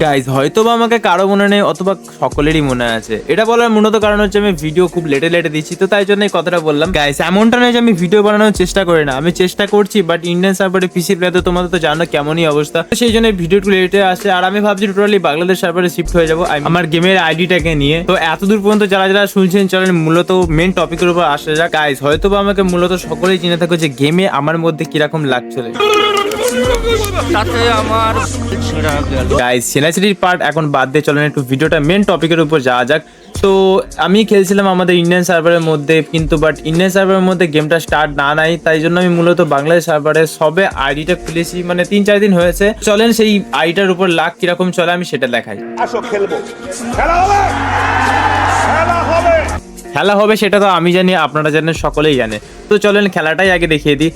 Guys হয়তো বা আমাকে কারও মনে নেই, অথবা সকলেরই মনে আছে। এটা বলার মূলত কারণ হচ্ছে আমি ভিডিও খুব লেটে লেটে দিচ্ছি, তো তাই জন্য এই কথাটা বললাম। গাইজ এমনটা নয় যে আমি ভিডিও বানানোর চেষ্টা করি না। আমি চেষ্টা করছি বাট ইন্ডিয়ান সার্ভারে পিসি প্লে তো তোমাদের তো জানো কেমনই অবস্থা। সেই জন্য ভিডিও একটু লেটে আসে আর আমি ভাবছি টোটালি বাংলাদেশ সার্ভারে শিফট হয়ে যাব। আমি- আমার গেমের আইডিটাকে নিয়ে। তো এত দূর পর্যন্ত যারা যারা শুনছেন, চলেন মূলত মেন টপিকের উপর আসা যাক। গাইজ হয়তো বা আমাকে মূলত সকলেই চিনে থাকো যে গেমে আমার মধ্যে কীরকম লাগছিল তাতে আমার গাইস সেনাসিটির পার্ট এখন বাদ দিয়ে চলেন একটু ভিডিওটা মেন টপিকের উপর যাওয়া যাক। তো আমি খেলছিলাম আমাদের ইন্ডিয়ান সার্ভারের মধ্যে কিন্তু বাট ইন্ডিয়ান সার্ভারের মধ্যে গেমটা স্টার্ট না নাই তাই জন্য আমি মূলত বাংলাদেশ সার্ভারে সবে আইডিটা খুলেছি মানে তিন চার দিন হয়েছে। চলেন সেই আইডিটার উপর লাখ কীরকম চলে আমি সেটা দেখাই। আসো খেলব। খেলা হবে! খেলা হবে! খেলা হবে সেটা তো আমি জানি আপনারা জানেন সকলেই জানে। তো চলেন খেলাটাই আগে দেখিয়ে দিই।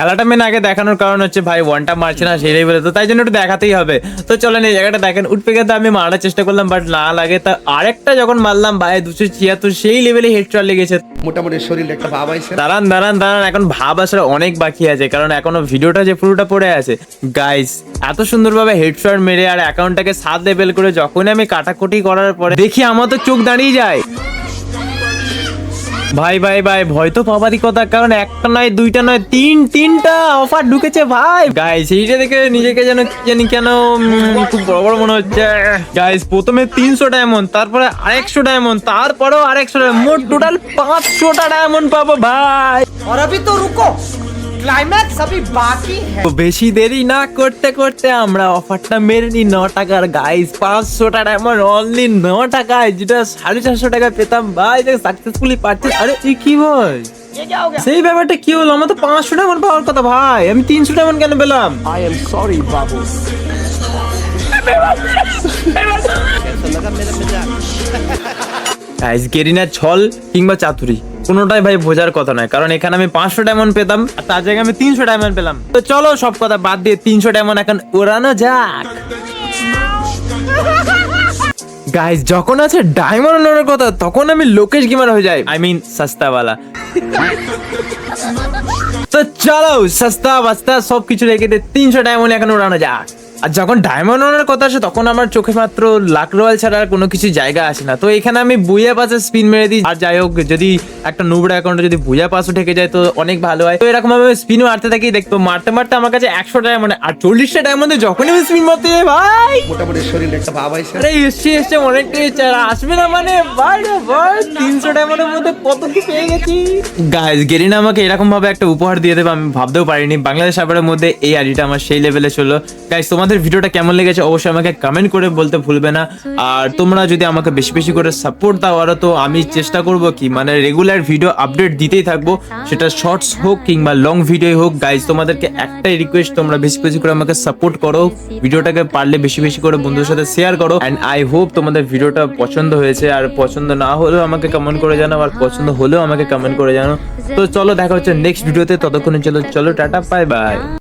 খেলাটা মেন আগে দেখানোর কারণ হচ্ছে ভাই ওয়ানটা মারছে না সেই বলে তো তাই জন্য একটু দেখাতেই হবে। তো চলেন এই জায়গাটা দেখেন উঠপে গেতে আমি মারার চেষ্টা করলাম বাট না লাগে। তা আরেকটা যখন মারলাম ভাই দুশো ছিয়াত্তর সেই লেভেলে হেডশট লেগেছে। মোটামুটি শরীরে একটা ভাব আইছে। দাঁড়ান দাঁড়ান দাঁড়ান এখন ভাব আসার অনেক বাকি আছে কারণ এখনও ভিডিওটা যে পুরোটা পড়ে আছে গাইস এত সুন্দরভাবে হেডশট মেরে আর অ্যাকাউন্টটাকে সাত লেভেল করে যখনই আমি কাটাকুটি করার পরে দেখি আমার তো চোখ দাঁড়িয়ে যায়। ভাই ভাই ভাই ভয় তো পাবারই কথা কারণ একটা নয় দুইটা নয় তিন তিনটা অফার ঢুকেছে ভাই গাইস এইটা দেখে নিজেকে যেন কি জানি কেন উম, খুব বড় বড় মনে হচ্ছে গাইস প্রথমে তিনশো ডায়মন্ড তারপরে আরেকশো ডায়মন্ড তারপরেও আরেকশো মোট টোটাল পাঁচশোটা ডায়মন্ড পাবো ভাই और अभी तो रुको क्लाइमैक्स अभी बाकी है তো বেশি দেরি না করতে করতে আমরা অফারটা মেরে নি ন টাকার গাইস পাঁচশো টাকা এমন অনলি ন টাকায় যেটা সাড়ে চারশো টাকা পেতাম ভাই সাকসেসফুলি পাচ্ছে আরে এ কি ভাই সেই ব্যাপারটা কি হলো আমার তো পাঁচশো টাকা পাওয়ার কথা ভাই আমি তিনশো টাকা কেন পেলাম আই এম সরি বাবু গাইস গেরিনা ছল কিংবা চাতুরি কোনোটাই ভাই বোঝার কথা নয়। কারণ এখানে আমি পাঁচশো ডায়মন্ড পেতাম আর তার জায়গায় আমি তিনশো ডায়মন্ড পেলাম। তো চলো সব কথা বাদ দিয়ে তিনশো ডায়মন্ড এখন ওড়ানো যাক। গাইস যখন আছে ডায়মন্ড ওড়ানোর কথা তখন আমি লোকেশ গিমার হয়ে যাই। আই মিন সস্তাওয়ালা। তো চলো সস্তা বাস্তা সব কিছু রেখে দিয়ে তিনশো ডায়মন্ড এখন উড়ানো যাক। আর যখন ডায়মন্ড ওনার কথা আসে তখন আমার চোখে মাত্র লাখ রয়্যাল ছাড়া আর কোনো কিছু জায়গা আসে না। তো এখানে আমি বুয়া পাশে স্পিন মেরে দিই। আর যাই হোক যদি একটা নুবড়া অ্যাকাউন্টে যদি বুয়া পাশও ঠেকে যায় তো অনেক ভালো হয়। তো এরকম ভাবে স্পিন মারতে থাকি দেখতো মারতে মারতে আমার কাছে একশো ডায়মন্ড আর চল্লিশটা ডায়মন্ডে যখনই আমি স্পিন মারতে যাই ভাই! মোটামুটি শরীরে একটা ভাব আইছে। আরে এসছে এসছে অনেকটাই আসবে না মানে? ভাই ভাই তিনশো ডায়মন্ডের মধ্যে কত কি পেয়ে গেছি? গাইজ গেরিনা আমাকে এরকম ভাবে একটা উপহার দিয়ে দেবে আমি ভাবতেও পারিনি। বাংলাদেশ সার্ভারের মধ্যে এই আইডিটা আমার সেই লেভেলে ছিল গাইজ তোমাদের ভিডিওটা কেমন লেগেছে অবশ্যই আমাকে কমেন্ট করে বলতে ভুলবে না। আর তোমরা যদি আমাকে বেশি বেশি করে সাপোর্ট দাও আরও তো আমি চেষ্টা করব কি? মানে রেগুলার ভিডিও আপডেট দিতেই থাকব। সেটা শর্টস হোক কিংবা লং ভিডিও হোক গাইজ তোমাদেরকে একটাই রিকোয়েস্ট তোমরা বেশি বেশি করে আমাকে সাপোর্ট করো। ভিডিওটাকে পারলে বেশি বেশি করে বন্ধুদের সাথে শেয়ার করো। অ্যান্ড আই হোপ তোমাদের ভিডিওটা পছন্দ হয়েছে। আর পছন্দ না হলেও আমাকে কমেন্ট করে জানাও, আর পছন্দ হলেও আমাকে কমেন্ট করে জানাও। তো চলো দেখা হচ্ছে নেক্সট ভিডিওতে ততক্ষণে চলো চলো, টাটা বাই বাই